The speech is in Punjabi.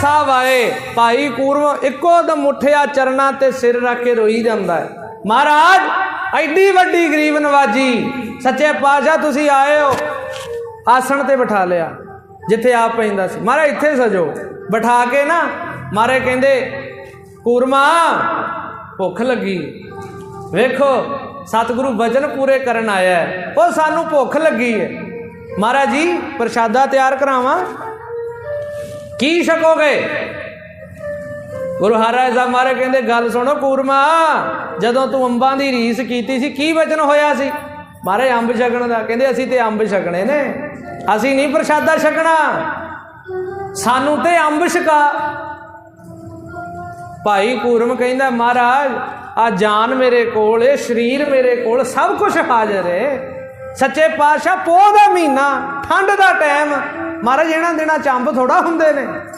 ਸਾਹਿਬ ਆਏ, ਭਾਈ ਕੂਰਮ ਇੱਕੋ ਦਮ ਉੱਠਿਆ ਚਰਨਾਂ ਤੇ ਸਿਰ ਰੱਖ ਕੇ ਰੋਈ ਜਾਂਦਾ ਹੈ। ਮਹਾਰਾਜ, ਐਡੀ ਵੱਡੀ ਗਰੀਬ ਨਵਾਜੀ, ਸੱਚੇ ਪਾਤਸ਼ਾਹ ਤੁਸੀਂ ਆਏ ਹੋ। ਆਸਣ ਤੇ ਬਿਠਾ ਲਿਆ, ਜਿੱਥੇ ਆਪ ਪੈਂਦਾ ਸੀ। ਮਹਾਰਾਜ, ਇੱਥੇ ਸਜੋ। ਬਿਠਾ ਕੇ ਨਾ, ਮਹਾਰਾਜ ਕਹਿੰਦੇ, ਕੂਰਮਾ, ਭੁੱਖ ਲੱਗੀ। ਵੇਖੋ, ਸਤਿਗੁਰੂ ਵਜਨ ਪੂਰੇ ਕਰਨ ਆਇਆ ਉਹ ਸਾਨੂੰ ਭੁੱਖ ਲੱਗੀ ਹੈ। ਮਹਾਰਾਜ ਜੀ, ਪ੍ਰਸ਼ਾਦਾ ਤਿਆਰ ਕਰਾਵਾਂ? ਕੀ ਛਕੋਗੇ? ਗੁਰੂ ਹਰਿਰਾਜ ਸਾਹਿਬ ਮਹਾਰਾਜ ਕਹਿੰਦੇ, ਗੱਲ ਸੁਣੋ ਕੂਰਮਾ, ਜਦੋਂ ਤੂੰ ਅੰਬਾਂ ਦੀ ਰੀਸ ਕੀਤੀ ਸੀ, ਕੀ ਵਚਨ ਹੋਇਆ ਸੀ? ਮਹਾਰਾਜ ਅੰਬ ਛਕਣ ਦਾ, ਕਹਿੰਦੇ, ਅਸੀਂ ਤੇ ਅੰਬ ਛਕਣੇ ਨੇ। ਅਸੀਂ ਨਹੀਂ ਪ੍ਰਸ਼ਾਦਾ ਛਕਣਾ। ਸਾਨੂੰ ਤੇ ਅੰਬ ਛਕਾ। ਭਾਈ ਕੂਰਮ ਕਹਿੰਦਾ, ਮਹਾਰਾਜ, ਆ ਜਾਨ ਮੇਰੇ ਕੋਲ ਏ ਸਰੀਰ ਮੇਰੇ ਕੋਲ ਸਭ ਕੁਝ ਹਾਜ਼ਰ ਏ। ਸੱਚੇ ਪਾਤਸ਼ਾਹ ਪੋਹ ਦਾ ਮਹੀਨਾ, ਠੰਡ ਦਾ ਟਾਈਮ ਮਹਾਰਾਜ ਇਹਨਾਂ ਦਿਨਾਂ ਚ ਅੰਬ ਥੋੜਾ ਹੁੰਦੇ ਨੇ।